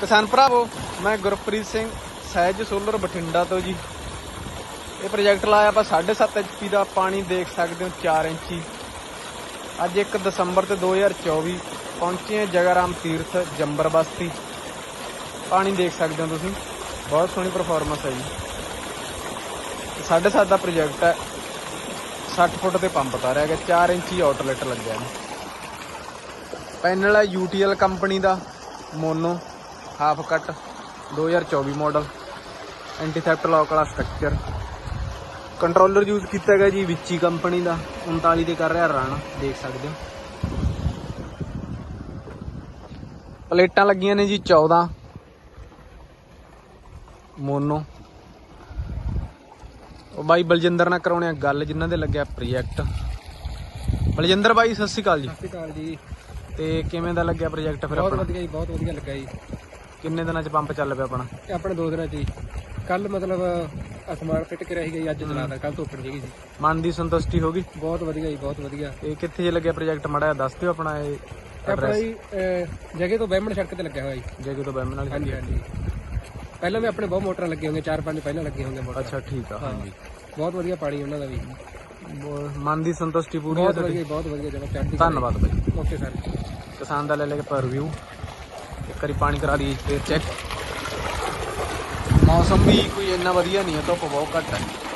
ਕਿਸਾਨ ਭਰਾਵੋ, ਮੈਂ ਗੁਰਪ੍ਰੀਤ ਸਿੰਘ, ਸਹਿਜ ਸੋਲਰ ਬਠਿੰਡਾ ਤੋਂ ਜੀ। ਇਹ ਪ੍ਰੋਜੈਕਟ ਲਾਇਆ ਆਪਾਂ 7.5 ਐਚਪੀ ਦਾ, ਪਾਣੀ ਦੇਖ ਸਕਦੇ ਹੋ 4 ਇੰਚੀ। ਅੱਜ 1 ਦਸੰਬਰ ਤੇ 2024 ਪਹੁੰਚੇ ਹਾਂ ਜਗਾਰਾਮ ਤੀਰਥ, ਜੰਬਰ ਬਸਤੀ। ਪਾਣੀ ਦੇਖ ਸਕਦੇ ਹੋ ਤੁਸੀਂ, ਬਹੁਤ ਸੋਹਣੀ ਪਰਫਾਰਮੈਂਸ ਹੈ ਜੀ। 7.5 ਦਾ ਪ੍ਰੋਜੈਕਟ ਹੈ 60 ਫੁੱਟ ਤੇ ਪੰਪ ਤਾਰਿਆ ਗਿਆ 4 ਇੰਚੀ ਆਊਟਲੈਟ ਲੱਗਿਆ ਨੇ ਪੈਨਲ ਹੈ UTL ਕੰਪਨੀ ਦਾ, mono. Half cut 2024 model anti theft lock ਵਾਲਾ ਸਟਰਕਚਰ ਕੰਟਰੋਲਰ ਯੂਜ਼ ਕੀਤਾ ਹੈਗਾ ਜੀ ਵਿੱਚੀ ਕੰਪਨੀ ਦਾ 39 ਤੇ ਕਰ ਰਿਹਾ ਰਨ ਦੇਖ ਸਕਦੇ ਹੋ। ਪਲੇਟਾਂ ਲੱਗੀਆਂ ਨੇ ਜੀ 14 ਮੋਨੋ। ਉਹ ਬਾਈ ਬਲਜਿੰਦਰ ਨਾਲ ਕਰਾਉਣੇ ਆ ਗੱਲ ਜਿਨ੍ਹਾਂ ਦੇ ਲੱਗਿਆ ਪ੍ਰੋਜੈਕਟ ਬਲਜਿੰਦਰ ਬਾਈ ਸਤਿ ਸ਼੍ਰੀ ਅਕਾਲ ਜੀ। ਸਤਿ ਸ਼੍ਰੀ ਅਕਾਲ ਜੀ। ਤੇ ਕਿਵੇਂ ਦਾ ਲੱਗਿਆ ਪ੍ਰੋਜੈਕਟ ਫਿਰ ਬਹੁਤ ਵਧੀਆ ਜੀ ਬਹੁਤ ਵਧੀਆ ਲੱਗਾ ਜੀ। ਕਿੰਨੇ ਦਿਨਾਂ ਚ ਪੰਪ ਚੱਲ ਪਿਆ ਆਪਣਾ? ਇਹ ਆਪਣੇ ਦੋ ਦਿਨਾਂ ਚ ਕੱਲ ਮਤਲਬ ਅਸਮਾਨ ਫਿੱਟ ਕਰਿਆ ਸੀਗਾ ਜੀ ਅੱਜ ਚਲਾਦਾ ਕੱਲ ਤੋਂ ਉੱਪਰ ਸੀਗੀ ਜੀ। ਮਨ ਦੀ ਸੰਤੁਸ਼ਟੀ ਹੋ ਗਈ? ਬਹੁਤ ਵਧੀਆ ਜੀ ਬਹੁਤ ਵਧੀਆ। ਇਹ ਕਿੱਥੇ ਜੇ ਲੱਗਿਆ ਪ੍ਰੋਜੈਕਟ ਮੜਾ ਦੱਸ ਦਿਓ ਆਪਣਾ ਇਹ ਆਪਣਾ ਜੀ ਜਗ੍ਹਾ ਤੋਂ ਬਹਿਮਣ ਸੜਕ ਤੇ ਲੱਗਿਆ ਹੋਇਆ ਜੀ। ਜੇਗੇ ਤੋਂ ਬੈਮਨ ਵਾਲੀ ਹਾਂਜੀ ਹਾਂਜੀ। ਪਹਿਲਾਂ ਵੀ ਆਪਣੇ ਬਹੁਤ ਮੋਟਰਾਂ ਲੱਗੇ ਹੋਣਗੇ ਚਾਰ ਪੰਜ ਪਹਿਲਾਂ ਲੱਗੇ ਹੋਣਗੇ ਮੋਟਰ। ਅੱਛਾ ਠੀਕ ਆ ਹਾਂਜੀ। ਬਹੁਤ ਵਧੀਆ ਪਾਣੀ ਉਹਨਾਂ ਦਾ ਵੀ। ਮਨ ਦੀ ਸੰਤੁਸ਼ਟੀ ਪੂਰੀ ਹੈ ਬਹੁਤ ਵਧੀਆ ਬਹੁਤ ਵਧੀਆ ਧੰਨਵਾਦ ਬਾਈ। Okay sir. ਕਿਸਾਨ ਦਾ ਲੈ ਲੈ ਕੇ ਰਿਵਿਊ ਕਰੀ ਪਾਣੀ ਕਰਾ ਲਈ ਫੇਰ ਚੈੱਕ ਮੌਸਮ ਵੀ ਕੋਈ ਇੰਨਾ ਵਧੀਆ ਨਹੀਂ ਹੈ, ਧੁੱਪ ਬਹੁਤ ਘੱਟ ਹੈ।